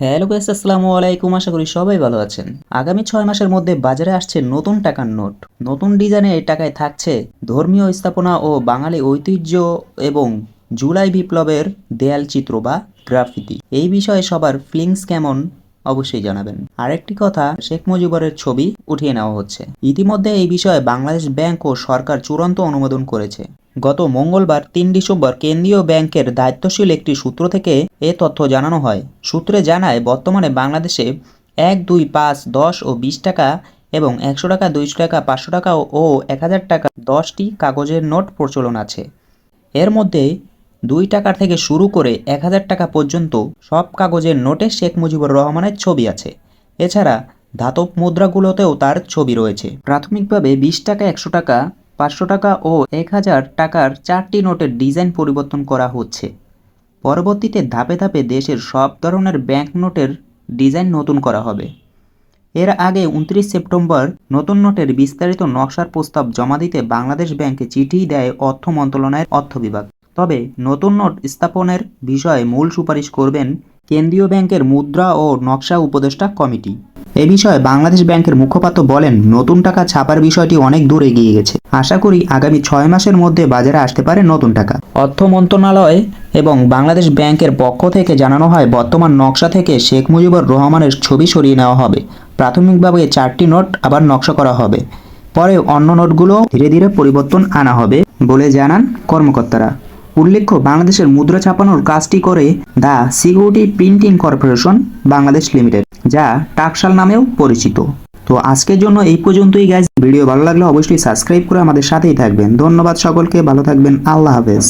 Hello guys আসসালামু আলাইকুম, আশা করি সবাই ভালো আছেন। আগামী ছয় মাসের মধ্যে বাজারে আসছে নতুন টাকার নোট। নতুন ডিজাইনে এই টাকায় থাকছে ধর্মীয় স্থাপনা ও বাঙালি ঐতিহ্য এবং জুলাই বিপ্লবের দেয়াল চিত্র বা গ্রাফিতি। এই বিষয়ে সবার ফিলিংস কেমন অবশ্যই জানাবেন। আরেকটি কথা, শেখ মুজিবরের ছবি উঠিয়ে নেওয়া হচ্ছে। ইতিমধ্যে এই বিষয়ে বাংলাদেশ ব্যাংক ও সরকার চূড়ান্ত অনুমোদন করেছে। গত মঙ্গলবার তিন ডিসেম্বর কেন্দ্রীয় ব্যাংকের দায়িত্বশীল একটি সূত্র থেকে এ তথ্য জানানো হয়। সূত্রে জানায়, বর্তমানে বাংলাদেশে এক, দুই, পাঁচ, দশ ও বিশ টাকা এবং একশো টাকা, দুইশো টাকা, পাঁচশো টাকা ও এক হাজার টাকা দশটি কাগজের নোট প্রচলন আছে। এর মধ্যে দুই টাকার থেকে শুরু করে এক হাজার টাকা পর্যন্ত সব কাগজের নোটে শেখ মুজিবুর রহমানের ছবি আছে। এছাড়া ধাতব মুদ্রাগুলোতেও তার ছবি রয়েছে। প্রাথমিকভাবে বিশ টাকা, একশো টাকা পাঁচশো টাকা ও এক হাজার টাকার চারটি নোটের ডিজাইন পরিবর্তন করা হচ্ছে। পরবর্তীতে ধাপে ধাপে দেশের সব ধরনের ব্যাংক নোটের ডিজাইন নতুন করা হবে। এর আগে উনত্রিশ সেপ্টেম্বর নতুন নোটের বিস্তারিত নকশার প্রস্তাব জমা দিতে বাংলাদেশ ব্যাংকে চিঠি দেয় অর্থ মন্ত্রণালয়ের অর্থ বিভাগ। তবে নতুন নোট স্থাপনের বিষয়ে মূল সুপারিশ করবেন কেন্দ্রীয় ব্যাংকের মুদ্রা ও নকশা উপদেষ্টা কমিটি। এ বিষয়ে বাংলাদেশ ব্যাংকের মুখপাত্র বলেন, নতুন টাকা ছাপার বিষয়টি অনেক দূর এগিয়ে গেছে। আশা করি আগামী ছয় মাসের মধ্যে বাজারে আসতে পারে নতুন টাকা। অর্থ মন্ত্রণালয় এবং বাংলাদেশ ব্যাংকের পক্ষ থেকে জানানো হয়, বর্তমান নকশা থেকে শেখ মুজিবুর রহমানের ছবি সরিয়ে নেওয়া হবে। প্রাথমিকভাবে চারটি নোট আবার নকশা করা হবে। পরে অন্য নোটগুলো ধীরে ধীরে পরিবর্তন আনা হবে বলে জানান কর্মকর্তারা। উল্লেখ্য, বাংলাদেশের মুদ্রা ছাপানোর কাজটি করে the security printing corporation Bangladesh limited. যা টাকশাল নামেও পরিচিত। তো আজকের জন্য এই পর্যন্তই গাইজ ভিডিও ভালো লাগলে অবশ্যই সাবস্ক্রাইব করে আমাদের সাথেই থাকবেন। ধন্যবাদ সকলকে, ভালো থাকবেন। আল্লাহ হাফেজ।